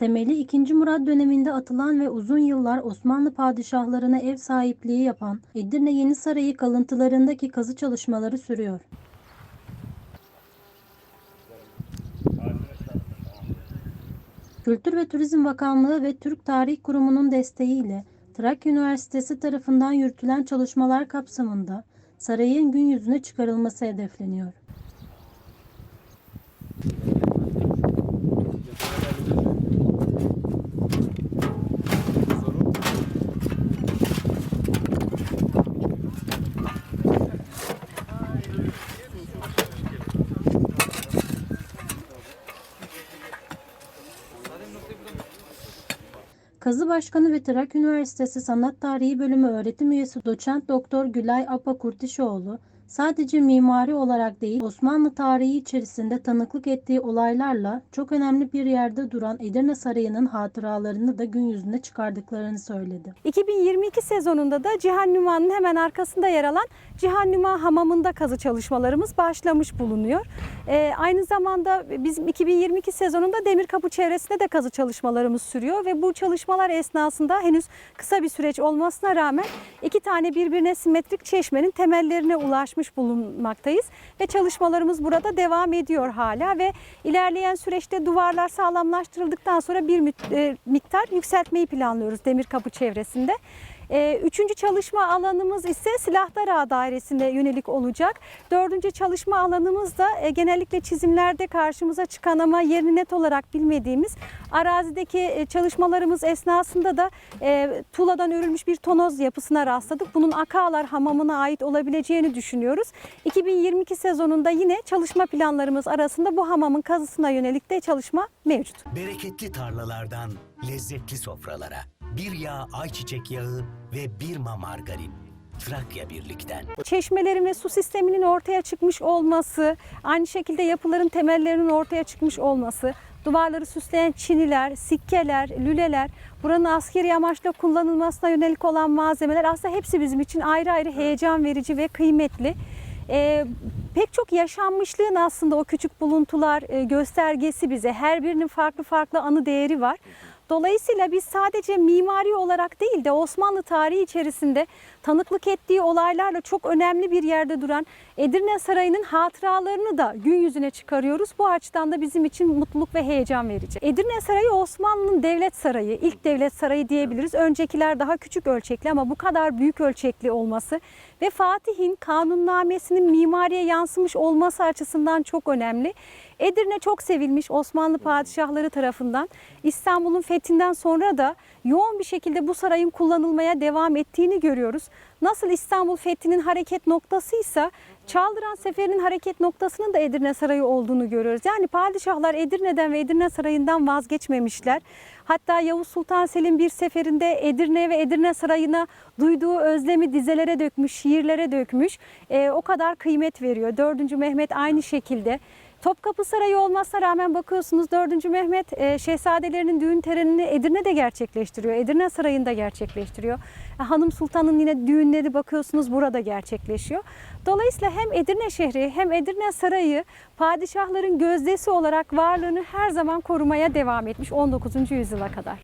Temeli 2. Murat döneminde atılan ve uzun yıllar Osmanlı padişahlarına ev sahipliği yapan Edirne Yeni Sarayı kalıntılarındaki kazı çalışmaları sürüyor. Kültür ve Turizm Bakanlığı ve Türk Tarih Kurumu'nun desteğiyle Trakya Üniversitesi tarafından yürütülen çalışmalar kapsamında sarayın gün yüzüne çıkarılması hedefleniyor. Kazı Başkanı ve Trakya Üniversitesi Sanat Tarihi Bölümü öğretim üyesi doçent doktor Gülay Apa Kurtişoğlu, sadece mimari olarak değil Osmanlı tarihi içerisinde tanıklık ettiği olaylarla çok önemli bir yerde duran Edirne Sarayı'nın hatıralarını da gün yüzüne çıkardıklarını söyledi. 2022 sezonunda da Cihan Nüma'nın hemen arkasında yer alan Cihan Nüma Hamamı'nda kazı çalışmalarımız başlamış bulunuyor. Ee, aynı zamanda bizim 2022 sezonunda Demirkapı çevresinde de kazı çalışmalarımız sürüyor ve bu çalışmalar esnasında henüz kısa bir süreç olmasına rağmen iki tane birbirine simetrik çeşmenin temellerine ulaşmış bulunmaktayız ve çalışmalarımız burada devam ediyor hala ve ilerleyen süreçte duvarlar sağlamlaştırıldıktan sonra bir e, miktar yükseltmeyi planlıyoruz Demirkapı çevresinde. Ee, Üçüncü çalışma alanımız ise Silahlar Ağa Dairesi'ne yönelik olacak. Dördüncü çalışma alanımız da e, genellikle çizimlerde karşımıza çıkan ama yerini net olarak bilmediğimiz arazideki e, çalışmalarımız esnasında da e, tuğladan örülmüş bir tonoz yapısına rastladık. Bunun Akağlar Hamamı'na ait olabileceğini düşünüyoruz. 2022 sezonunda yine çalışma planlarımız arasında bu hamamın kazısına yönelik de çalışma mevcut. Bereketli tarlalardan lezzetli sofralara. Bir yağ ayçiçek yağı ve bir ma margarin. Trakya Birlik'ten. çeşmelerin ve su sisteminin ortaya çıkmış olması, aynı şekilde yapıların temellerinin ortaya çıkmış olması, duvarları süsleyen çiniler, sikkeler, lüleler, buranın askeri amaçla kullanılmasına yönelik olan malzemeler aslında hepsi bizim için ayrı ayrı heyecan verici ve kıymetli. Ee, pek çok yaşanmışlığın aslında o küçük buluntular e, göstergesi bize. Her birinin farklı farklı anı değeri var. Dolayısıyla biz sadece mimari olarak değil de Osmanlı tarihi içerisinde tanıklık ettiği olaylarla çok önemli bir yerde duran Edirne Sarayı'nın hatıralarını da gün yüzüne çıkarıyoruz. Bu açıdan da bizim için mutluluk ve heyecan verici. Edirne Sarayı Osmanlı'nın devlet sarayı, ilk devlet sarayı diyebiliriz. Öncekiler daha küçük ölçekli ama bu kadar büyük ölçekli olması ve Fatih'in kanunnamesinin mimariye yansımış olması açısından çok önemli. Edirne çok sevilmiş Osmanlı padişahları tarafından. İstanbul'un fethinden sonra da yoğun bir şekilde bu sarayın kullanılmaya devam ettiğini görüyoruz. Nasıl İstanbul fethinin hareket noktasıysa Çaldıran Seferi'nin hareket noktasının da Edirne Sarayı olduğunu görüyoruz. Yani padişahlar Edirne'den ve Edirne Sarayı'ndan vazgeçmemişler. Hatta Yavuz Sultan Selim bir seferinde Edirne ve Edirne Sarayı'na duyduğu özlemi dizelere dökmüş, şiirlere dökmüş. Ee, o kadar kıymet veriyor. 4. Mehmet aynı şekilde. Topkapı Sarayı olmasına rağmen bakıyorsunuz 4. Mehmet e, şehzadelerinin düğün törenini Edirne'de gerçekleştiriyor. Edirne Sarayı'nda gerçekleştiriyor. E, Hanım Sultan'ın yine düğünleri bakıyorsunuz burada gerçekleşiyor. Dolayısıyla hem Edirne şehri hem Edirne sarayı padişahların gözdesi olarak varlığını her zaman korumaya devam etmiş 19. yüzyıla kadar.